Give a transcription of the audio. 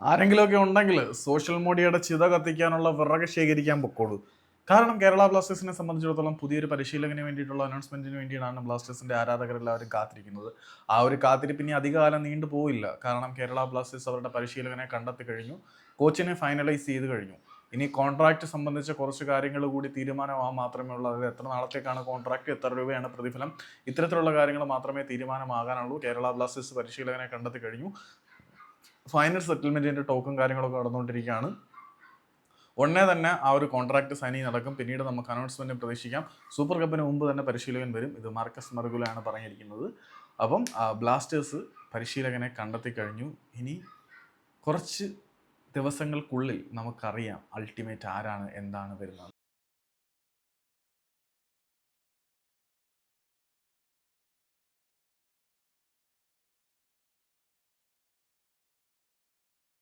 ആരെങ്കിലുമൊക്കെ ഉണ്ടെങ്കിൽ സോഷ്യൽ മീഡിയയുടെ ചിത കത്തിക്കാനുള്ള വിറക് ശേഖരിക്കാൻ പൊക്കോളൂ. കാരണം കേരള ബ്ലാസ്റ്റേഴ്സിനെ സംബന്ധിച്ചിടത്തോളം പുതിയൊരു പരിശീലകന് വേണ്ടിയിട്ടുള്ള അനൗൺസ്മെന്റിന് വേണ്ടിയിട്ടാണ് ബ്ലാസ്റ്റേഴ്സിന്റെ ആരാധകരെല്ലാവരും കാത്തിരിക്കുന്നത്. ആ ഒരു കാത്തിരിപ്പ് ഇനി അധികകാലം നീണ്ടു പോയില്ല കാരണം കേരള ബ്ലാസ്റ്റേഴ്സ് അവരുടെ പരിശീലകനെ കണ്ടെത്തി കഴിഞ്ഞു. കോച്ചിനെ ഫൈനലൈസ് ചെയ്ത് കഴിഞ്ഞു. ഇനി കോൺട്രാക്ട് സംബന്ധിച്ച കുറച്ച് കാര്യങ്ങൾ കൂടി തീരുമാനമാകാൻ മാത്രമേ ഉള്ളൂ. അതായത് എത്ര നാളത്തേക്കാണ് കോൺട്രാക്ട് എത്ര രൂപയാണ് പ്രതിഫലം? ഇത്തരത്തിലുള്ള കാര്യങ്ങൾ മാത്രമേ തീരുമാനമാകാനുള്ളൂ. കേരള ബ്ലാസ്റ്റേഴ്സ് പരിശീലകനെ കണ്ടെത്തി കഴിഞ്ഞു. ഫൈനൽ സെറ്റിൽമെന്റിന്റെ ടോക്കും കാര്യങ്ങളൊക്കെ നടന്നുകൊണ്ടിരിക്കുകയാണ്. ഉടനെ തന്നെ ആ ഒരു കോൺട്രാക്ട് സൈനിങ് നടക്കും. പിന്നീട് നമുക്ക് അനൗൺസ്മെന്റ് പ്രതീക്ഷിക്കാം. സൂപ്പർ കപ്പിന് മുമ്പ് തന്നെ പരിശീലകൻ വരും. ഇത് മാർക്കസ് മെർഗുലാണ് പറഞ്ഞിരിക്കുന്നത്. അപ്പം ബ്ലാസ്റ്റേഴ്സ് പരിശീലകനെ കണ്ടെത്തി കഴിഞ്ഞു. ഇനി കുറച്ച് ദിവസങ്ങൾക്കുള്ളിൽ നമുക്കറിയാം അൾട്ടിമേറ്റ് ആരാണ് എന്താണ് വരുന്നത്.